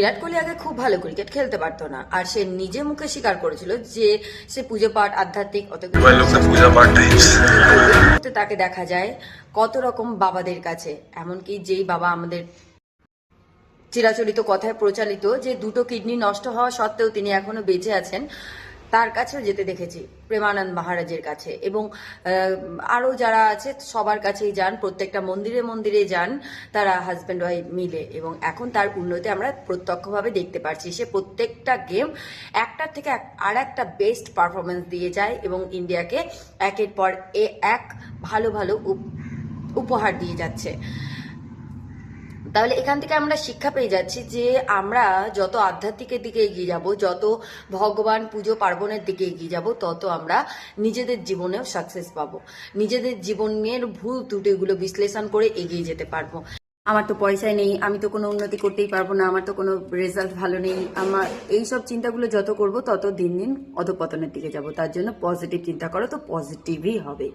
বিরাট কোহলি আগে খুব ভালো ক্রিকেট খেলতে পারতো না আর সে নিজে মুখে স্বীকার করেছিল যে সে পুজো পাঠ আধ্যাত্মিক অত তাকে দেখা যায় কত রকম বাবাদের কাছে এমনকি যেই বাবা আমাদের চিরাচরিত কথায় প্রচালিত যে দুটো কিডনি নষ্ট হওয়া সত্ত্বেও তিনি এখনও বেঁচে আছেন তার কাছেও যেতে দেখেছি, প্রেমানন্দ মহারাজের কাছে। এবং আরও যারা আছে, সবার কাছেই যান, প্রত্যেকটা মন্দিরে মন্দিরে যান, তারা হাজব্যান্ড ওয়াইফ মিলে। এবং এখন তার উন্নতি আমরা প্রত্যক্ষভাবে দেখতে পারছি। সে প্রত্যেকটা গেম একটার থেকে আর একটা বেস্ট পারফরমেন্স দিয়ে যায় এবং ইন্ডিয়াকে একের পর এ এক ভালো ভালো উপ- উপহার দিয়ে যাচ্ছে। তাহলে এখান থেকে আমরা শিক্ষা পেয়ে যাচ্ছি যে আমরা যত আধ্যাত্মিকের দিকে এগিয়ে যাব, যত ভগবান পুজো পার্বণের দিকে এগিয়ে যাব, তত আমরা নিজেদের জীবনেও সাকসেস পাবো। নিজেদের জীবনের ভুল ত্রুটিগুলো বিশ্লেষণ করে এগিয়ে যেতে পারব। আমার তো পয়সায় নেই, আমি তো কোনো উন্নতি করতেই পারব না, আমার তো কোনো রেজাল্ট ভালো নেই। আমার এই সব চিন্তাগুলো যত করব, তত দিন দিন অধপতনের দিকে যাব। তার জন্য পজিটিভ চিন্তা করো তো পজিটিভই হবে।